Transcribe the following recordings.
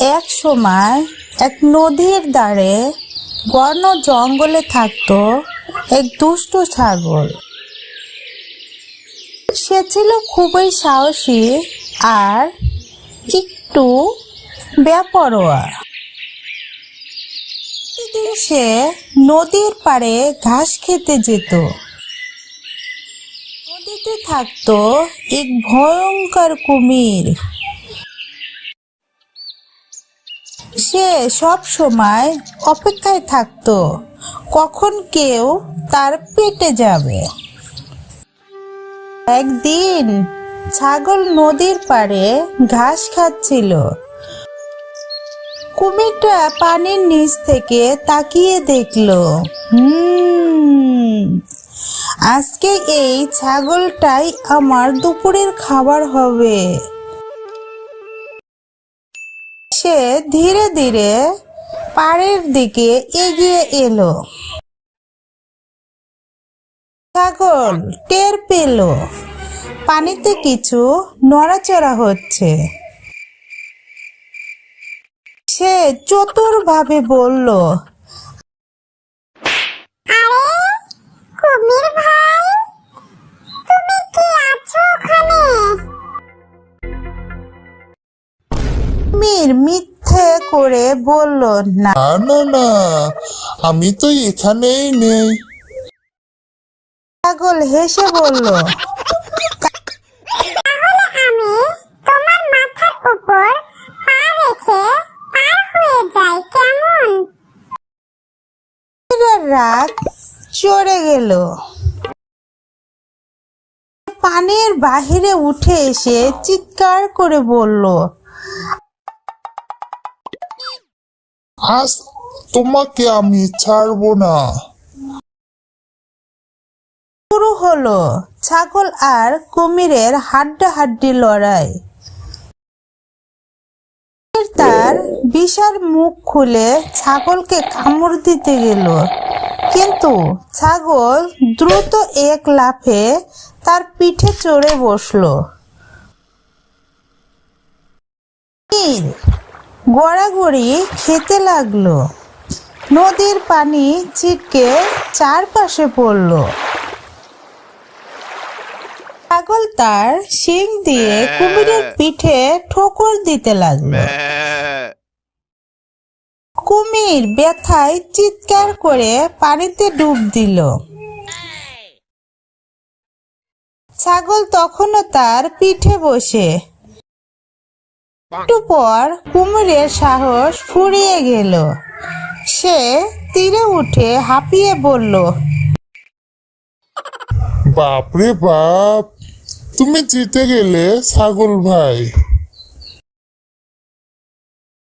এক সময় এক নদীর ধারে বর্ণ জঙ্গলে থাকতো এক দুষ্ট ছাগল। সে ছিল খুবই সাহসী আর একটু প্রতিদিন সে নদীর পাড়ে ঘাস খেতে যেত। নদীতে থাকতো এক ভয়ঙ্কর কুমির। সে সব সময় অপেক্ষায় থাকতো। কখন কেউ তার পেটে যাবে। একদিন ছাগল নদীর পাড়ে ঘাস খাচ্ছিল। কুমিরটা পানির নিচ থেকে তাকিয়ে দেখল আজকে এই ছাগলটাই আমার দুপুরের খাবার হবে। সে ধীরে ধীরে পাড়ের দিকে এগিয়ে এলো। ছাগল টের পেল। পানিতে কিছু নড়াচড়া হচ্ছে। সে চতুরভাবে বলল কুমির মিথ্যে করে বলল না। না না না আমি তো এখানেই নেই। ছাগল হেসে বলল আমি তোমার মাথার উপর পা রেখে পার হয়ে যাই কেমন? কুমিরের রাগ চড়ে গেল। পানির বাহিরে উঠে এসে চিৎকার করে বলল আজ তোমাকে আমি ছাড়বো না। শুরু হলো ছাগল আর কুমিরের হাড্ডাহাড্ডি লড়াই। তার বিশাল মুখ খুলে ছাগলকে কামড় দিতে গেল। কিন্তু ছাগল দ্রুত এক লাফে তার পিঠে চড়ে বসল। গড়াগড়ি খেতে লাগল। নদীর পানি ছিটকে চারপাশে পড়ল। ছাগল তার শিং দিয়ে কুমিরের পিঠে ঠোকর দিতে লাগল। কুমির ব্যথায় চিৎকার করে পানিতে ডুব দিল। ছাগল তখনও তার পিঠে বসে। একটু পর কুমিরের সাহস ফুরিয়ে গেল। সে তীরে উঠে হাঁপিয়ে বলল বাপরে বাপ তুমি জিতে গেলে ছাগল ভাই।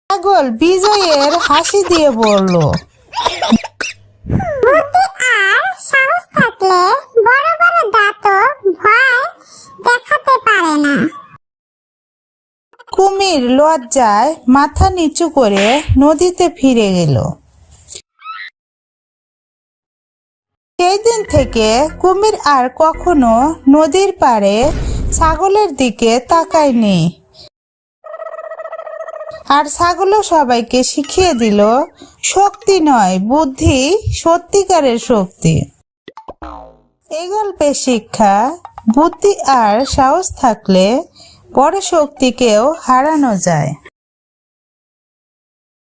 ছাগল বিজয়ের হাসি দিয়ে বলল আর সাহস থাকলে বড় বড় কুমির লজ্জায় মাথা নিচু করে নদীতে ফিরে গেল। সেই দিন থেকে কুমির আর কখনো নদীর পাড়ে ছাগলের দিকে তাকায়নি। আর ছাগলও সবাইকে শিখিয়ে দিল, শক্তি নয়, বুদ্ধি সত্যিকারের শক্তি। এই গল্পের শিক্ষা, বুদ্ধি আর সাহস থাকলে বড় শক্তিকেও হারানো যায়।